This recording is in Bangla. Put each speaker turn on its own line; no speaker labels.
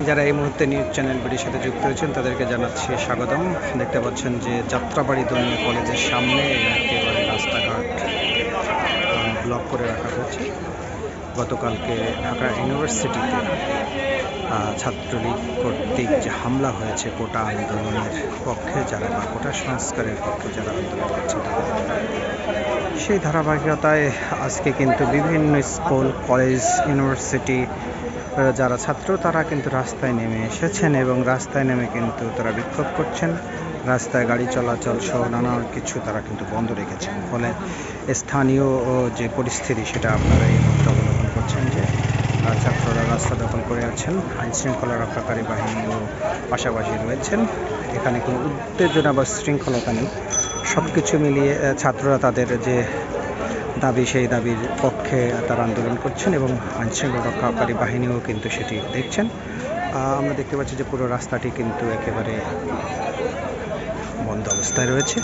যারা এই মুহূর্তে নিউজ চ্যানেলগুলির সাথে যুক্ত হয়েছেন তাদেরকে জানাচ্ছি স্বাগতম। দেখতে পাচ্ছেন যে যাত্রাবাড়ি দলীয় কলেজের সামনে একেবারে রাস্তাঘাট ব্লক করে রাখা হয়েছে। গতকালকে ঢাকা ইউনিভার্সিটিতে ছাত্রলীগ কর্তৃক যে হামলা হয়েছে, কোটা আন্দোলনের পক্ষে যারা বা কোটা সংস্কারের পক্ষে যারা আন্দোলন করছে সেই ধারাবাহিকতায় আজকে কিন্তু বিভিন্ন স্কুল, কলেজ, ইউনিভার্সিটি যারা ছাত্র, তারা কিন্তু রাস্তায় নেমে এসেছেন এবং রাস্তায় নেমে কিন্তু তারা বিক্ষোভ করছেন। রাস্তায় গাড়ি চলাচল সহ নানা কিছু তারা কিন্তু বন্ধ রেখেছেন। ফলে স্থানীয় যে পরিস্থিতি, সেটা আপনারা এই মুহূর্তে অবলোকন করছেন যে ছাত্ররা রাস্তা দখল করে আছেন আইন শৃঙ্খলা রক্ষাকারী বাহিনীও পাশাপাশি রয়েছেন। এখানে কোনো উত্তেজনা বা শৃঙ্খলতা নেই। সব কিছু মিলিয়ে ছাত্ররা তাদের যে দাবি, সেই দাবির পক্ষে তারা আন্দোলন করছেন এবং আইনশৃঙ্খলা রক্ষাকারী বাহিনীও কিন্তু সেটি দেখছেন। আমরা দেখতে পাচ্ছি যে পুরো রাস্তাটি কিন্তু একেবারে বন্ধ অবস্থায় রয়েছে।